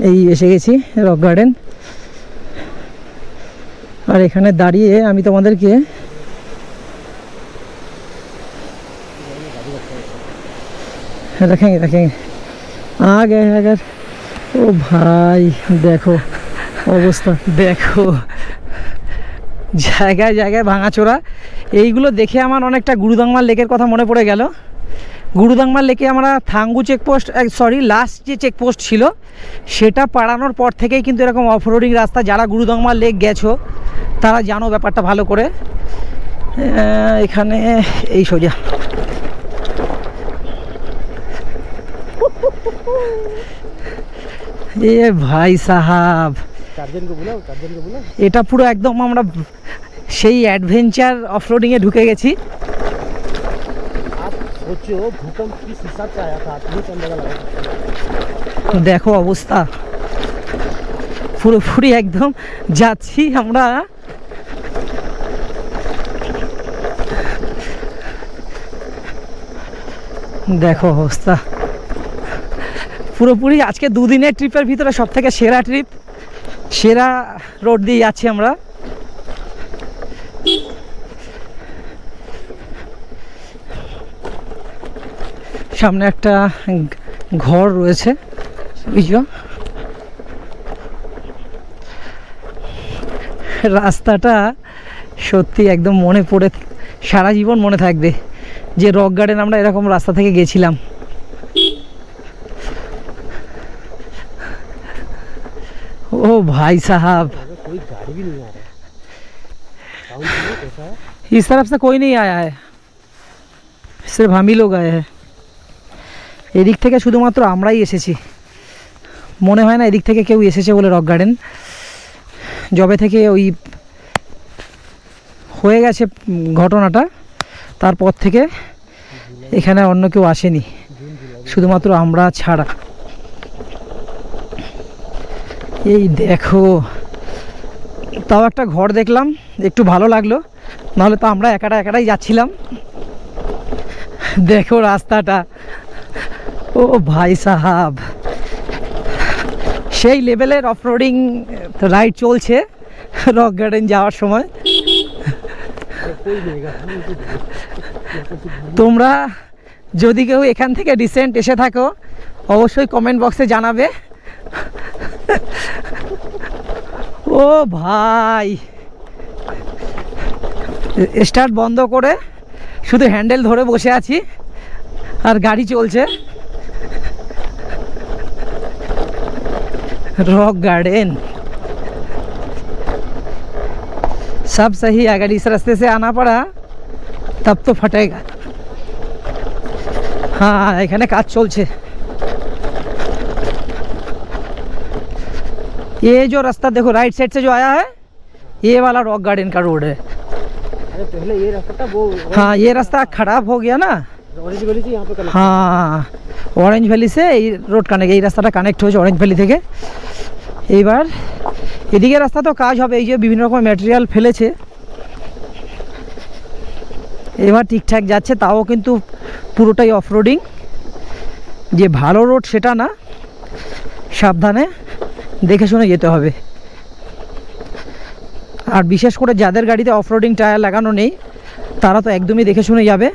এই এসে গেছি রক গার্ডেন আর এখানে দাঁড়িয়ে আমি তোমাদেরকে रखेंगे रखेंगे आ गए अगर ও ভাই দেখো অবস্থা দেখো জায়গায় জায়গায় ভাঙাচোরা এইগুলো দেখে আমার অনেকটা গুরুদাংমার লেকের কথা মনে পড়ে গেল গুরুদাংমা লেকে আমরা থাঙ্গু চেকপোস্ট সরি লাস্ট যে চেকপোস্ট ছিল সেটা পাড়ানোর পর থেকেই কিন্তু এরকম অফরোডিং রাস্তা যারা গুরুদাংমা লেক গেছো তারা জানো ব্যাপারটা ভালো করে। এখানে এই সোজা। এ ভাই সাহাব। এটা পুরো একদম আমরা সেই অ্যাডভেঞ্চার অফরোডিংয়ে ঢুকে গেছি। आप सोचो भूकंप किस हिसाब से आया था आप नहीं अंदाजा लगा सकते দেখো অবস্থা পুরোপুরি একদম যাচ্ছি আমরা দেখো অবস্থা পুরোপুরি আজকে দুদিনের ট্রিপের ভিতরে সব থেকে সেরা ট্রিপ সেরা রোড দিয়ে যাচ্ছি আমরা সামনে একটা ঘ- ঘর রয়েছে বুঝছো রাস্তাটা সত্যি একদম মনে পড়ে সারা জীবন মনে থাকবে যে রক গার্ডেন আমরা এরকম রাস্তা থেকে গেছিলাম ও ভাই সাহাব अगर कोई गाड़ी भी नहीं आ रहा साउंड सुनो कैसा है इस तरफ से कोई नहीं आया है सिर्फ हम ही लोग आए हैं এদিক থেকে শুধুমাত্র আমরাই এসেছি। মনে হয় না এদিক থেকে কেউ এসেছে বলে রক গার্ডেন। জবে থেকে ওই হয়ে গেছে ঘটনাটা, তারপর থেকে এখানে অন্য কেউ আসেনি। শুধুমাত্র আমরা ছাড়া। এই দেখো, তাও একটা ঘর দেখলাম, একটু ভালো লাগল। নাহলে তো আমরা একাটা একাটাই যাচ্ছিলাম। দেখো রাস্তাটা। ও ভাই সাহাব। সেই লেভেলের অফ রোডিং রাইড চলছে রক গার্ডেন যাওয়ার সময়। তোমরা যদি কেউ এখান থেকে রিসেন্ট এসে থাকো, অবশ্যই কমেন্ট বক্সে জানাবে। ও ভাই। স্টার্ট বন্ধ করে শুধু হ্যান্ডেল ধরে বসে আছি, আর গাড়ি চলছে। रॉक गार्डन सब सही है अगर इस रास्ते से आना पड़ा तब तो फटेगा हाँ এখানে কাজ চলছে ये जो रास्ता देखो राइट साइड से जो आया है ये वाला रॉक गार्डन का रोड है अरे पहले ये रास्ता था वो हाँ ये रास्ता खराब हो गया ना ऑरेंज অরেঞ্জ ভ্যালিসে এই রোড কানেক্ট এই রাস্তাটা কানেক্ট হয়েছে অরেঞ্জ ভ্যালি থেকে। এইবার এদিকে রাস্তা তো কাজ হবে, এই যে বিভিন্ন রকম ম্যাটেরিয়াল ফেলেছে। এবার ঠিকঠাক যাচ্ছে, তাও কিন্তু পুরোটাই অফরোডিং যে ভালো রোড সেটা না, সাবধানে দেখে শুনে যেতে হবে। আর বিশেষ করে যাদের গাড়িতে অফরোডিং টায়ার লাগানো নেই, তারা তো একদমই দেখে শুনে যাবে।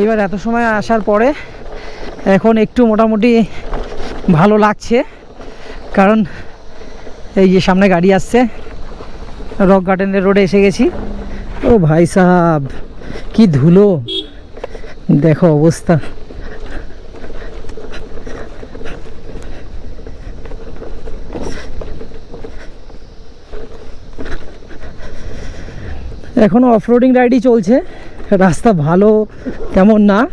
এইবার এত সময় আসার পরে এখন একটু মোটামুটি ভালো লাগছে। কারণ এই যে সামনে গাড়ি আসছে, রক গার্ডেনের রোডে এসে গেছি। ও ভাই সাহাব, কি ধুলো। দেখো অবস্থা। এখনও অফরোডিং রাইডই চলছে। রাস্তা ভালো, তেমন না।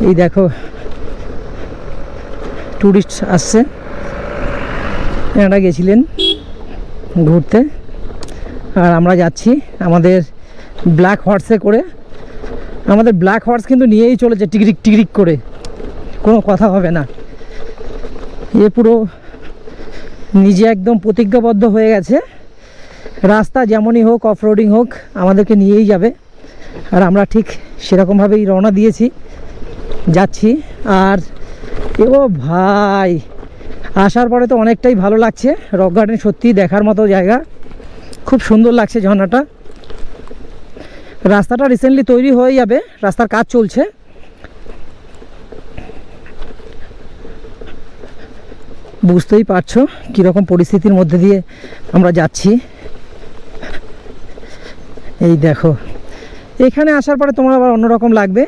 এই দেখো ট্যুরিস্ট আসছে। এনারা গেছিলেন ঘুরতে। আর আমরা যাচ্ছি আমাদের ব্ল্যাক হর্সে করে। আমাদের ব্ল্যাক হর্স কিন্তু নিয়েই চলেছে টিকরিক টিকরিক করে। কোনো কথা হবে না। এ পুরো নিজে একদম প্রতিজ্ঞাবদ্ধ হয়ে গেছে। রাস্তা যেমনই হোক অফ রোডিং হোক, আমাদেরকে নিয়েই যাবে। আর আমরা ঠিক সেরকমভাবেই রওনা দিয়েছি। যাচ্ছি। আর ও ভাই, আসার পরে তো অনেকটাই ভালো লাগছে। রক গার্ডেন সত্যি দেখার মতো জায়গা। খুব সুন্দর লাগছে ঝর্ণাটা। রাস্তাটা রিসেন্টলি তৈরি হয়ে যাবে। রাস্তার কাজ চলছে। বুঝতেই পারছ কীরকম পরিস্থিতির মধ্যে দিয়ে আমরা যাচ্ছি। এই দেখো। এখানে আসার পরে তোমার আবার অন্যরকম লাগবে।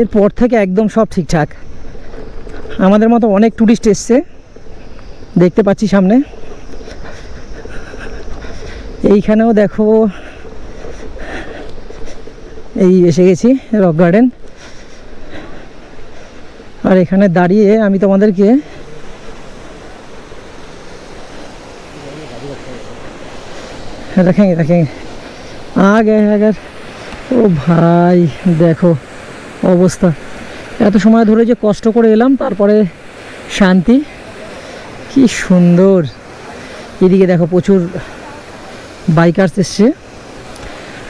এরপর থেকে একদম সব ঠিকঠাক। আমাদের মতো অনেক ট্যুরিস্ট এসছে। দেখতে পাচ্ছি সামনে। এইখানেও দেখো, এই এসে গেছি, রক গার্ডেন। আর এখানে দাঁড়িয়ে আমি তোমাদেরকে দেখেন দেখেন আগে আগার ও ভাই, দেখো অবস্থা। এত সময় ধরে যে কষ্ট করে এলাম, তারপরে শান্তি। কি সুন্দর। এদিকে দেখো প্রচুর বাইকার্স এসছে।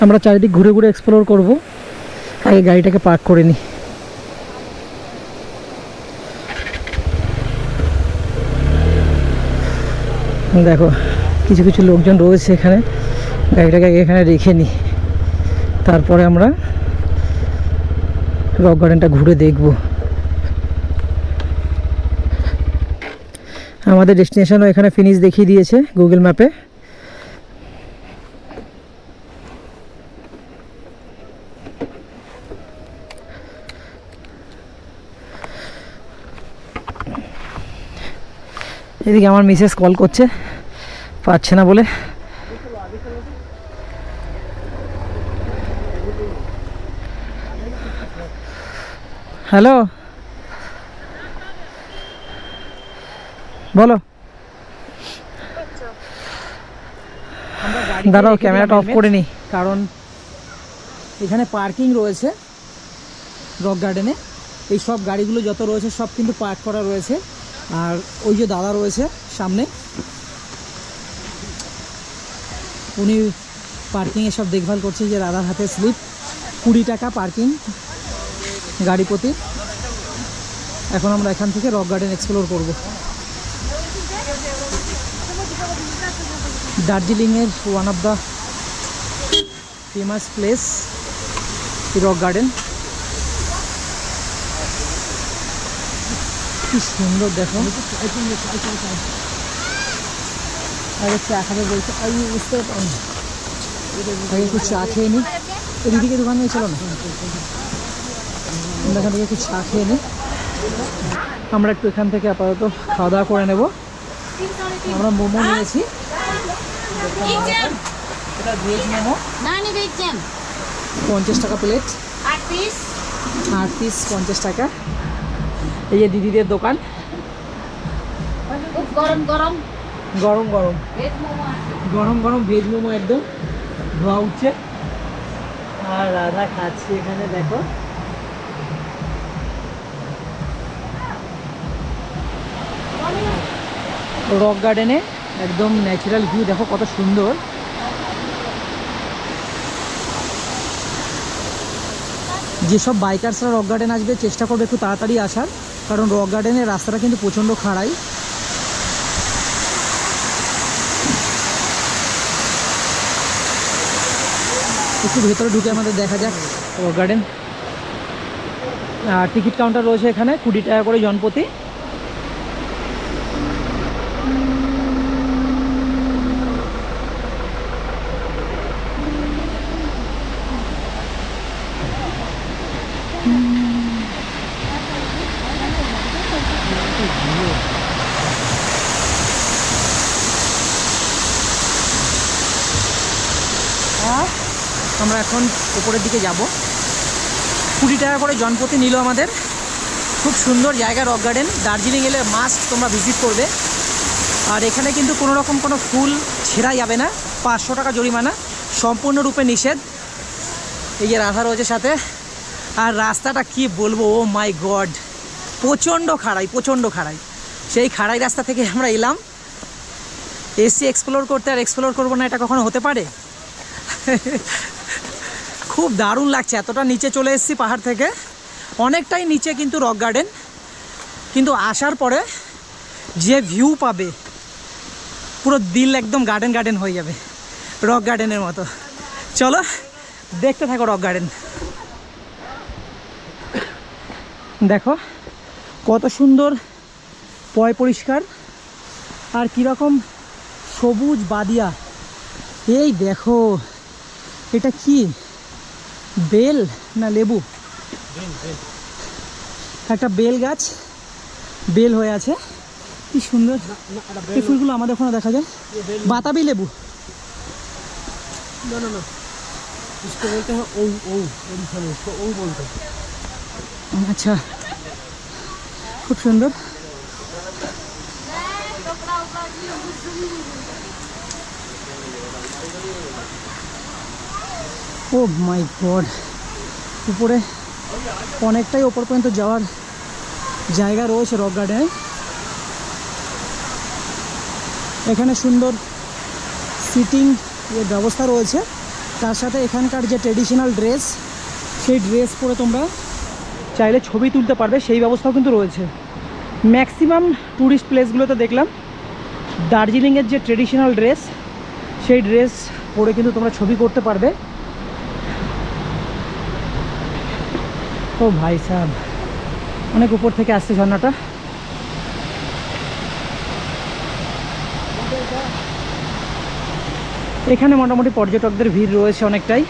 আমরা চারিদিক ঘুরে ঘুরে এক্সপ্লোর করব। আগে গাড়িটাকে পার্ক করে নিই দেখো, কিছু কিছু লোকজন রয়েছে এখানে। আগে এখানে রেখে নিই তারপরে আমরা রক গার্ডেনটা ঘুরে দেখব। আমাদের ডেস্টিনেশনও এখানে ফিনিশ দেখিয়ে দিয়েছে গুগল ম্যাপে। এদিকে আমার মিসেস কল করছে পাচ্ছে না বলে। হ্যালো? বলো। দাঁড়াও, ক্যামেরাটা অফ করে নি। কারণ এখানে পার্কিং রয়েছে রক গার্ডেনে এই সব গাড়িগুলো যত রয়েছে সব কিন্তু পার্ক করা রয়েছে। আর ওই যে দাদা রয়েছে সামনে, উনি পার্কিংয়ে সব দেখভাল করছে যে দাদার হাতে স্লিপ কুড়ি টাকা পার্কিং গাড়ি প্রতি এখন আমরা এখান থেকে রক গার্ডেন এক্সপ্লোর করব। দার্জিলিংয়ের one of the famous place rock garden. কি সুন্দর দেখো। আগে চা খাবে বলছে। বুঝতে একটু চা খেয়ে নিই এদিকে দোকান নিয়ে চলো না? আমরা এখান থেকে একটু চা খেয়ে নিই আমরা একটু এখান থেকে আপাতত খাওয়া দাওয়া করে নেব। আমরা মোমো নিয়েছি। এটা ভেজ মোমো। পঞ্চাশ টাকা প্লেট আট পিস আট পিস পঞ্চাশ টাকা। এই যে দিদিদের দোকান। খুব গরম গরম। গরম গরম। গরম গরম ভেজ মোমো একদম। ধোয়া উঠছে। আর রাধা খাচ্ছে এখানে দেখো। রক গার্ডেনে একদম ন্যাচারাল ভিউ, দেখো কত সুন্দর। যেসব বাইকার্সরা রক গার্ডেন আসবে, চেষ্টা করবে একটু তাড়াতাড়ি আসার, কারণ রক গার্ডেনের রাস্তাটা কিন্তু প্রচণ্ড খাড়াই। একটু ভেতরে ঢুকে আমাদের দেখা যাক রক গার্ডেন। আর টিকিট কাউন্টার রয়েছে এখানে, কুড়ি টাকা করে জনপ্রতি। আমরা এখন উপরের দিকে যাব। কুড়ি টাকা করে জনপ্রতি নিল আমাদের। খুব সুন্দর জায়গা, রক গার্ডেন। দার্জিলিং এলে মাস্ট তোমরা ভিজিট করবে। আর এখানে কিন্তু কোনো রকম কোনো ফুল ছেঁড়া যাবে না। পাঁচশো টাকা জরিমানা সম্পূর্ণরূপে নিষেধ। এই যে রাধা রয়েছে সাথে। আর রাস্তাটা কি বলব? ও মাই গড প্রচণ্ড খাড়াই প্রচণ্ড খাড়াই। সেই খাড়াই রাস্তা থেকে আমরা এলাম। এসি এক্সপ্লোর করতে আর এক্সপ্লোর করব না, এটা কখনো হতে পারে? খুব দারুণ লাগছে, এতটা নিচে চলে এসেছি পাহাড় থেকে। অনেকটাই নিচে কিন্তু রক গার্ডেন কিন্তু আসার পরে যে ভিউ পাবে, পুরো দিল একদম গার্ডেন গার্ডেন হয়ে যাবে রক গার্ডেনের মতো। চলো, দেখতে থাকো রক গার্ডেন দেখো কত সুন্দর পয় পরিষ্কার। আর কীরকম সবুজ বাদিয়া। এই দেখো এটা কি? বেল না লেবু? একটা বেল গাছ বেল হয়ে আছে। কি সুন্দর। এই ফুলগুলো আমাদের ওখানে দেখা যায়। বাতাবি লেবু। ও আচ্ছা। খুব সুন্দর। Oh my god. উপরে অনেকটাই ওপর পর্যন্ত যাওয়ার জায়গা রয়েছে রক গার্ডেনে। এখানে সুন্দর সিটিং এর ব্যবস্থা রয়েছে। তার সাথে এখানকার যে ট্রেডিশনাল ড্রেস, সেই ড্রেস পরে তোমরা চাইলে ছবি তুলতে পারবে, সেই ব্যবস্থাও কিন্তু রয়েছে। ম্যাক্সিমাম ট্যুরিস্ট প্লেসগুলোতে দেখলাম, দার্জিলিংয়ের যে ট্রেডিশনাল ড্রেস সেই ড্রেস পরে কিন্তু তোমরা ছবি করতে পারবে। ও ভাই সাহেব অনেক উপর থেকে আসছে ঝর্ণাটা। এখানে মোটামুটি পর্যটকদের ভিড় রয়েছে অনেকটাই।